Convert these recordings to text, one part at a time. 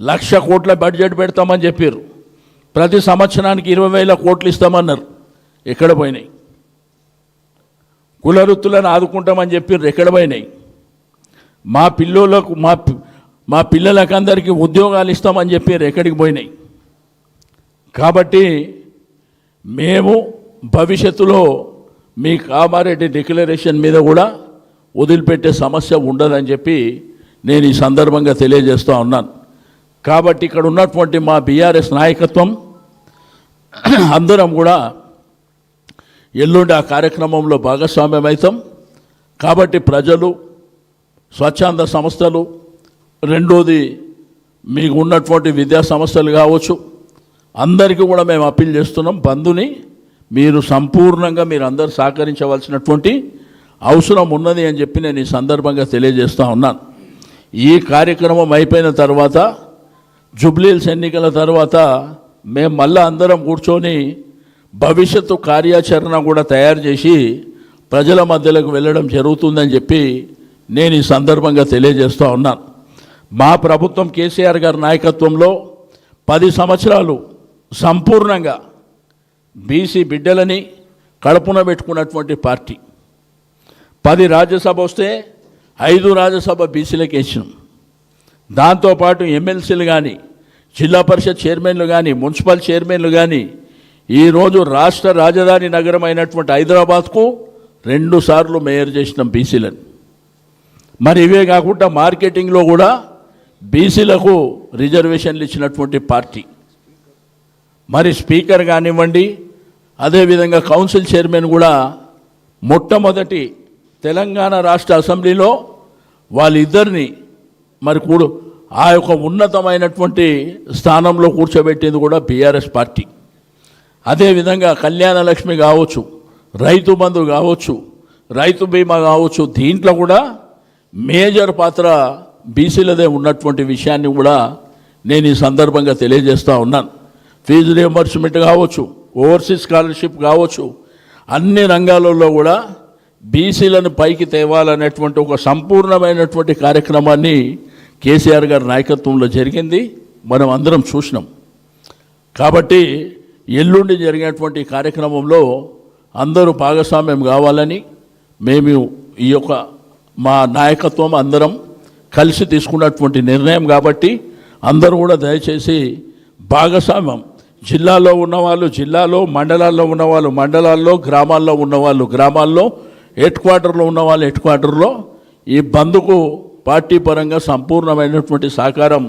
లక్ష కోట్ల బడ్జెట్ పెడతామని చెప్పారు. ప్రతి సంవత్సరానికి ఇరవై వేల కోట్లు ఇస్తామన్నారు. ఎక్కడ పోయినాయి? కులవృత్తులను ఆదుకుంటామని చెప్పారు ఎక్కడ పోయినాయి? మా పిల్లోలకు మా మా పిల్లలకు అందరికీ ఉద్యోగాలు ఇస్తామని చెప్పారు ఎక్కడికి పోయినాయి? కాబట్టి మేము భవిష్యత్తులో మీ కామారెడ్డి డిక్లరేషన్ మీద కూడా వదిలిపెట్టే సమస్య ఉండదని చెప్పి నేను ఈ సందర్భంగా తెలియజేస్తూ ఉన్నాను. కాబట్టి ఇక్కడ ఉన్నటువంటి మా బీఆర్ఎస్ నాయకత్వం అందరం కూడా ఎల్లుండి ఆ కార్యక్రమంలో భాగస్వామ్యం అవుతాం కాబట్టి ప్రజలు స్వచ్ఛంద సంస్థలు రెండోది మీకు ఉన్నటువంటి విద్యా సంస్థలు కావచ్చు అందరికీ కూడా మేము అప్పీల్ చేస్తున్నాం. బంధుని మీరు సంపూర్ణంగా మీరు అందరు సహకరించవలసినటువంటి అవసరం ఉన్నది అని చెప్పి నేను ఈ సందర్భంగా తెలియజేస్తూ ఉన్నాను. ఈ కార్యక్రమం అయిపోయిన తర్వాత జుబ్లీల్స్ ఎన్నికల తర్వాత మేము మళ్ళా అందరం కూర్చొని భవిష్యత్తు కార్యాచరణ కూడా తయారు చేసి ప్రజల మధ్యలోకి వెళ్ళడం జరుగుతుందని చెప్పి నేను ఈ సందర్భంగా తెలియజేస్తూ ఉన్నాను. మా ప్రభుత్వం కేసీఆర్ గారి నాయకత్వంలో పది సంవత్సరాలు సంపూర్ణంగా బీసీ బిడ్డలని కడుపున పెట్టుకున్నటువంటి పార్టీ. పది రాజ్యసభ వస్తే ఐదు రాజ్యసభ బీసీలకు వేసినాం దాంతోపాటు ఎమ్మెల్సీలు కానీ జిల్లా పరిషత్ చైర్మన్లు కానీ మున్సిపల్ చైర్మన్లు కానీ ఈరోజు రాష్ట్ర రాజధాని నగరం అయినటువంటి హైదరాబాద్కు రెండు సార్లు మేయర్ చేసినాం బీసీలను. మరి ఇవే కాకుండా మార్కెటింగ్లో కూడా బీసీలకు రిజర్వేషన్లు ఇచ్చినటువంటి పార్టీ. మరి స్పీకర్ కానివ్వండి అదేవిధంగా కౌన్సిల్ చైర్మన్ కూడా మొట్టమొదటి తెలంగాణ రాష్ట్ర అసెంబ్లీలో వాళ్ళిద్దరిని మరి కూడు ఆ యొక్క ఉన్నతమైనటువంటి స్థానంలో కూర్చోబెట్టింది కూడా బీఆర్ఎస్ పార్టీ. అదేవిధంగా కళ్యాణ లక్ష్మి కావచ్చు రైతు బంధు కావచ్చు రైతు బీమా కావచ్చు దీంట్లో కూడా మేజర్ పాత్ర బీసీలదే ఉన్నటువంటి విషయాన్ని కూడా నేను ఈ సందర్భంగా తెలియజేస్తూ ఉన్నాను. ఫీజు రియంబర్స్మెంట్ కావచ్చు ఓవర్సీస్ స్కాలర్షిప్ కావచ్చు అన్ని రంగాలలో కూడా బీసీలను పైకి తేవాలనేటువంటి ఒక సంపూర్ణమైనటువంటి కార్యక్రమాన్ని కేసీఆర్ గారి నాయకత్వంలో జరిగింది మనం అందరం చూసినాం. కాబట్టి ఎల్లుండి జరిగేటువంటి కార్యక్రమంలో అందరూ భాగస్వామ్యం కావాలని మేము ఈ యొక్క మా నాయకత్వం అందరం కలిసి తీసుకున్నటువంటి నిర్ణయం కాబట్టి అందరూ కూడా దయచేసి భాగస్వామ్యం. జిల్లాలో ఉన్నవాళ్ళు జిల్లాలో మండలాల్లో ఉన్నవాళ్ళు మండలాల్లో గ్రామాల్లో ఉన్నవాళ్ళు గ్రామాల్లో హెడ్ క్వార్టర్లో ఉన్నవాళ్ళు హెడ్ క్వార్టర్లో ఈ బంద్కు పార్టీ పరంగా సంపూర్ణమైనటువంటి సహకారం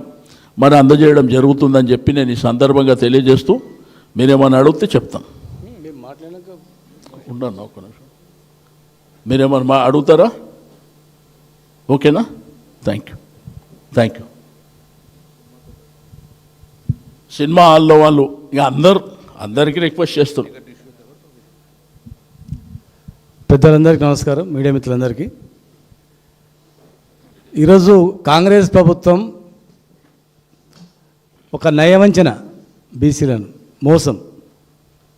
మరి అందజేయడం జరుగుతుందని చెప్పి నేను ఈ సందర్భంగా తెలియజేస్తూ మీరేమన్నా అడిగితే చెప్తాం ఉండను ఒక్క నిమిషం. మీరేమన్నా మా అడుగుతారా? ఓకేనా? Thank you thank you cinema హాల్లో వాళ్ళు ఇక అందరు అందరికీ రిక్వెస్ట్ చేస్తారు పెద్దలందరికీ నమస్కారం మీడియా మిత్రులందరికీ. ఈరోజు కాంగ్రెస్ ప్రభుత్వం ఒక నయవంచన బీసీలను మోసం.